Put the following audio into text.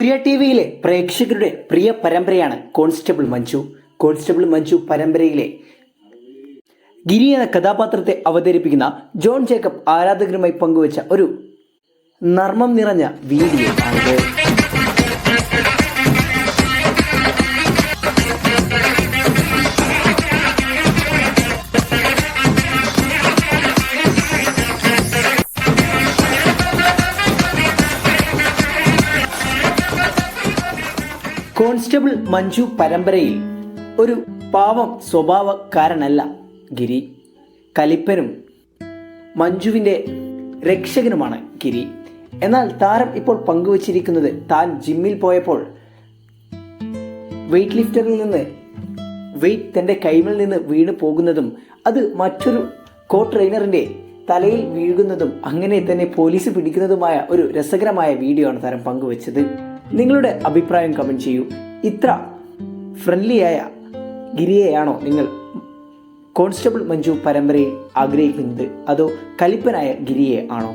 പ്രിയ T വിയിലെ പ്രേക്ഷകരുടെ പ്രിയ പരമ്പരയാണ് കോൺസ്റ്റബിൾ മഞ്ജു. കോൺസ്റ്റബിൾ മഞ്ജു പരമ്പരയിലെ ഗിരി എന്ന കഥാപാത്രത്തെ അവതരിപ്പിക്കുന്ന ജോൺ ജേക്കബ് ആരാധകരുമായി പങ്കുവച്ച ഒരു നർമ്മം നിറഞ്ഞ വീഡിയോ ആണിത് കോൺസ്റ്റബിൾ മഞ്ജു പരമ്പരയിൽ ഒരു പാവം സ്വഭാവക്കാരനല്ല ഗിരി. കലിപ്പനും മഞ്ജുവിന്റെ രക്ഷകനുമാണ് ഗിരി. എന്നാൽ താരം ഇപ്പോൾ പങ്കുവച്ചിരിക്കുന്നത് താൻ ജിമ്മിൽ പോയപ്പോൾ വെയ്റ്റ് ലിഫ്റ്ററിൽ നിന്ന് വെയിറ്റ് തന്റെ കൈമിൽ നിന്ന് വീണ് പോകുന്നതും അത് മറ്റൊരു കോ ട്രെയിനറിന്റെ തലയിൽ വീഴുന്നതും അങ്ങനെ തന്നെ പോലീസ് പിടിക്കുന്നതുമായ ഒരു രസകരമായ വീഡിയോ ആണ് താരം പങ്കുവച്ചത്. നിങ്ങളുടെ അഭിപ്രായം കമന്റ് ചെയ്യൂ. ഇത്ര ഫ്രണ്ട്ലിയായ ഗിരിയെയാണോ നിങ്ങൾ കോൺസ്റ്റബിൾ മഞ്ജു പരമ്പരയിൽ ആഗ്രഹിക്കുന്നത്? അതോ കലിപ്പനായ ഗിരിയെ ആണോ?